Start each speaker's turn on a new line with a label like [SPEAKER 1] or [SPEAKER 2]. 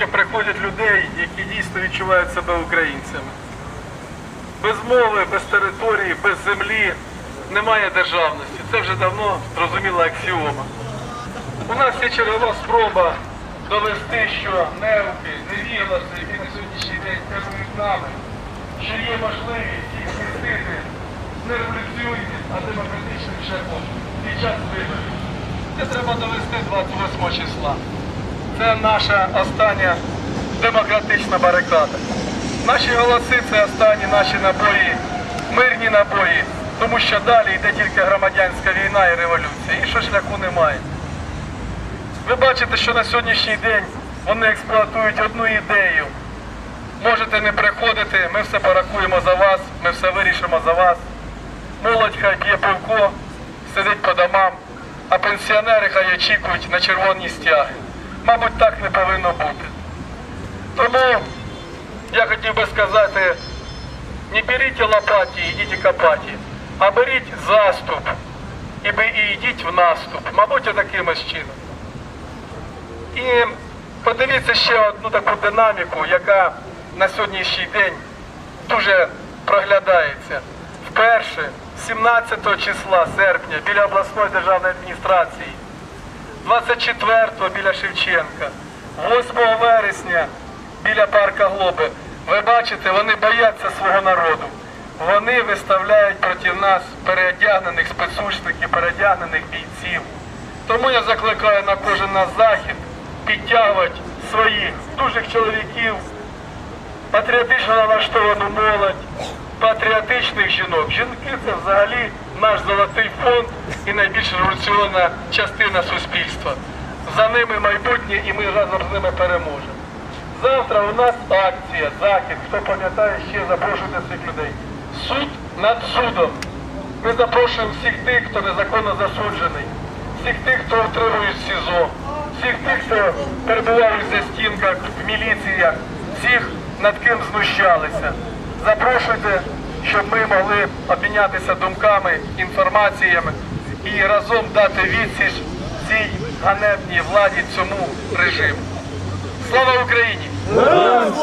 [SPEAKER 1] скільки приходять людей, які дійсно відчувають себе українцями. Без мови, без території, без землі немає державності. Це вже давно зрозуміла аксіома. У нас є чергова спроба довести, що неуки, невігласи, які на сьогоднішній день керують нами, що є можливість їх змістити не революційним, а демократичним шляхом під час виборів. Це треба довести 28 числа. Це наша остання демократична барикада. Наші голоси це останні наші набої, мирні набої, тому що далі йде тільки громадянська війна і революція. І що шляху немає. Ви бачите, що на сьогоднішній день вони експлуатують одну ідею. Можете не приходити, ми все порахуємо за вас, ми все вирішимо за вас. Молодь хай п'є пивко, сидить по домам, а пенсіонери хай очікують на червоні стяги. Мабуть, так не повинно бути. Тому я хотів би сказати, не беріть лопаті, йдіть копаті, а беріть заступ і йдіть в наступ. Мабуть, таким чином. І подивіться ще одну таку динаміку, яка на сьогоднішній день дуже проглядається. Вперше, 17 числа серпня, біля обласної державної адміністрації, 24-го біля Шевченка, 8 вересня біля парка Глоби. Ви бачите, вони бояться свого народу. Вони виставляють проти нас переодягнених спецучників, переодягнених бійців. Тому я закликаю на кожен наш захід підтягувати своїх дужих чоловіків, патріотично налаштовану молодь, патріотичних жінок. Жінки це взагалі наш золотий фонд і найбільш революційна частина суспільства. За ними майбутнє і ми разом з ними переможемо. Завтра у нас акція, захід. Хто пам'ятає, ще запрошуйте всіх людей. Суд над судом. Ми запрошуємо всіх тих, хто незаконно засуджений, всіх тих, хто отримує СІЗО, всіх тих, хто перебувають за стінках в міліціях, всіх, над ким знущалися. Запрошуйте, щоб ми могли обмінятися думками, інформаціями і разом дати відсіч цій ганебній владі, цьому режиму. Слава Україні! З